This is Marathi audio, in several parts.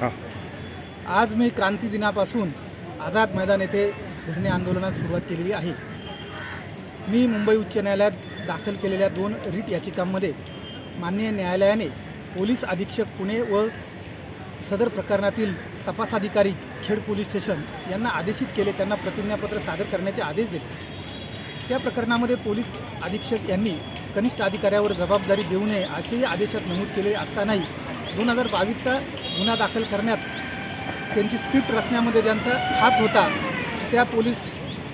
हां. आज मी क्रांती दिनापासून आझाद मैदान येथे धरणे आंदोलनास सुरुवात केलेली आहे. मी मुंबई उच्च न्यायालयात दाखल केलेल्या दोन रीट याचिकांमध्ये माननीय न्यायालयाने पोलीस अधीक्षक पुणे व सदर प्रकरणातील तपास अधिकारी खेड पोलीस स्टेशन यांना आदेशित केले त्यांना प्रतिज्ञापत्र सादर करण्याचे आदेश दिले. त्या प्रकरणामध्ये पोलीस अधीक्षक यांनी कनिष्ठ अधिकाऱ्यावर जबाबदारी देऊ नये असेही आदेशात नमूद केले असतानाही दोन हजार बावीसचा गुन्हा दाखल करण्यात त्यांची स्क्रिप्ट रचण्यामध्ये ज्यांचा हात होता त्या पोलीस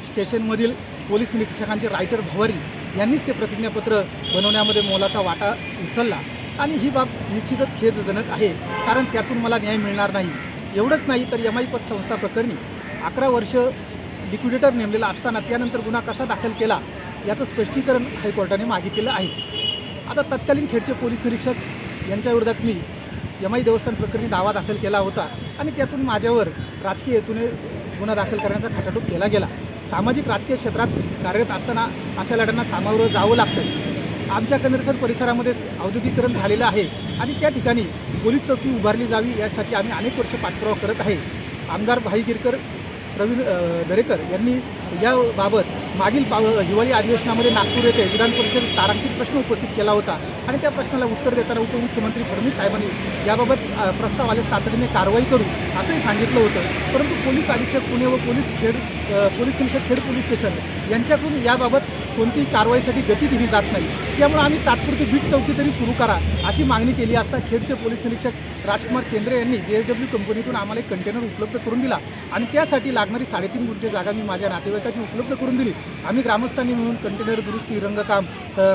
स्टेशनमधील पोलीस निरीक्षकांचे रायटर भवारी यांनीच ते प्रतिज्ञापत्र बनवण्यामध्ये मोलाचा वाटा उचलला. आणि ही बाब निश्चितच खेदजनक आहे कारण त्यातून मला न्याय मिळणार नाही. एवढंच नाही तर एम आय पतसंस्था प्रकरणी अकरा वर्ष लिक्विडेटर नेमलेला असताना त्यानंतर गुन्हा कसा दाखल केला याचं स्पष्टीकरण हायकोर्टाने मागितलेलं आहे. आता तत्कालीन खेडचे पोलीस निरीक्षक यांच्या विरोधात मी यमाई देवस्थान प्रकरणी दावा दाखल केला होता आणि त्यातून माझ्यावर राजकीय हेतूने गुन्हा दाखल करण्याचा खटाटूप केला गेला. सामाजिक राजकीय क्षेत्रात कार्यरत असताना अशा लढ्यांना सामोरं जावं लागतं आमच्या कनेरसर परिसरामध्ये औद्योगिकरण झालेलं आहे आणि त्या ठिकाणी पोलीस चौकी उभारली जावी यासाठी आम्ही अनेक वर्ष पाठपुरावा करत आहे. आमदार भाई गिरकर प्रवीण दरेकर यांनी याबाबत मागील पा हिवाळी अधिवेशनामध्ये नागपूर येथे विधान परिषद तारांकित प्रश्न उपस्थित केला होता. आणि त्या प्रश्नाला उत्तर देताना उपमुख्यमंत्री फडणवीस साहेबांनी याबाबत प्रस्ताव आल्यास तातडीने कारवाई करू असंही सांगितलं होतं. परंतु पोलीस अधीक्षक पुणे व पोलीस खेड पोलीस निरीक्षक खेड पोलीस स्टेशन यांच्याकडून याबाबत कोणतीही कारवाईसाठी गती दिली जात नाही. त्यामुळे आम्ही तात्पुरती बीट चौकी तरी सुरू करा अशी मागणी केली असता खेडचे पोलीस निरीक्षक राजकुमार केंद्रे यांनी जे एस डब्ल्यू कंपनीतून आम्हाला एक कंटेनर उपलब्ध करून दिला. आणि त्यासाठी लागणारी साडेतीन गुंठे जागा मी माझ्या नातेवाईकाची उपलब्ध करून दिली. आम्ही ग्रामस्थांनी मिळून कंटेनर दुरुस्ती रंगकाम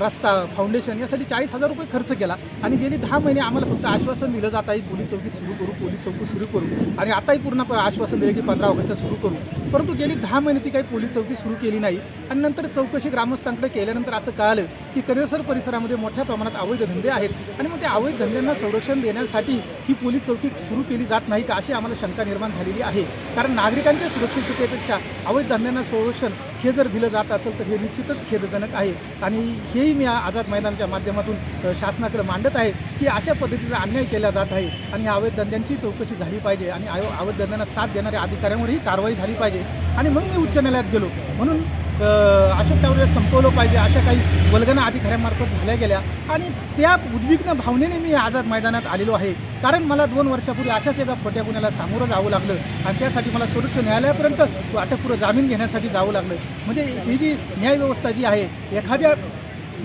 रस्ता फाउंडेशन यासाठी चाळीस हजार रुपये खर्च केला. आणि गेली दहा महिने आम्हाला फक्त आश्वासन दिलं जात आहे पोलीस चौकीत सुरू करू पोलीस चौकी सुरू करू. आणि आताही पूर्ण आश्वासन दिले की पंधरा ऑगस्टला सुरू करू. परंतु गेली दहा महिने ती काही पोलीस चौकी सुरू केली नाही. आणि नंतर चौकशी ग्रामस्थांकडे केल्यानंतर असं कळालं की कनेरसर परिसरामध्ये मोठ्या प्रमाणात अवैध धंदे आहेत. आणि मग त्या अवैध धंद्यांना संरक्षण देण्यासाठी ही पोलीस चौकी सुरू केली जात नाही का अशी आम्हाला शंका निर्माण झालेली आहे. कारण नागरिकांच्या सुरक्षिततेपेक्षा अवैध धंद्यांना संरक्षण हे जर दिलं जात असेल तर हे निश्चितच खेदजनक आहे. आणि हेही मी आझाद मैदानाच्या माध्यमातून शासनाकडे मांडत आहे की अशा पद्धतीचा अन्याय केला जात आहे. आणि अवैध धंद्यांची चौकशी झाली पाहिजे आणि अवैध धंद्यांना साथ देणाऱ्या अधिकाऱ्यांवरही कारवाई झाली पाहिजे. आणि मग मी उच्च न्यायालयात गेलो. म्हणून अशोक टावरे संपवलं पाहिजे अशा काही वल्गना अधिकाऱ्यांमार्फत झाल्या गेल्या. आणि त्या उद्विग्न भावनेने मी आझाद मैदानात आलेलो आहे. कारण मला दोन वर्षापूर्वी अशाच एका खोट्या गुन्ह्याला सामोरं जावं लागलं. आणि त्यासाठी मला सर्वोच्च न्यायालयापर्यंत अटकपूर्व जामीन घेण्यासाठी जावं लागलं. म्हणजे ही जी न्यायव्यवस्था जी आहे एखाद्या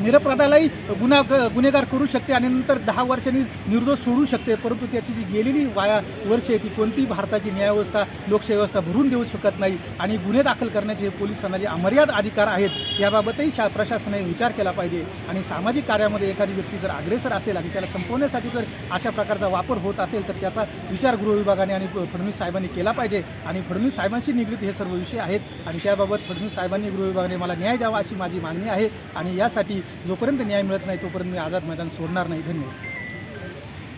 निरपराधालाही गुन्हा गुन्हेगार करू शकते आणि नंतर दहा वर्षांनी निर्दोष सोडू शकते. परंतु त्याची जी गेलेली वाया वर्ष आहे ती कोणतीही भारताची न्यायव्यवस्था लोकशाही व्यवस्था भरून देऊ शकत नाही आणि गुन्हे दाखल करण्याचे हे पोलिसांना जे अमर्याद अधिकार आहेत याबाबतही शा प्रशासनाने विचार केला पाहिजे. आणि सामाजिक कार्यामध्ये एखादी व्यक्ती जर अग्रेसर असेल आणि त्याला संपवण्यासाठी जर अशा प्रकारचा वापर होत असेल तर त्याचा विचार गृह विभागाने आणि फडणवीस साहेबांनी केला पाहिजे. आणि फडणवीस साहेबांशी निगडीत हे सर्व विषय आहेत. आणि त्याबाबत फडणवीस साहेबांनी गृह विभागाने मला न्याय द्यावा अशी माझी मागणी आहे. आणि यासाठी जोपर्यंत न्याय मिळत नाही तोपर्यंत मी आझाद मैदान सोडणार नाही. धन्यवाद.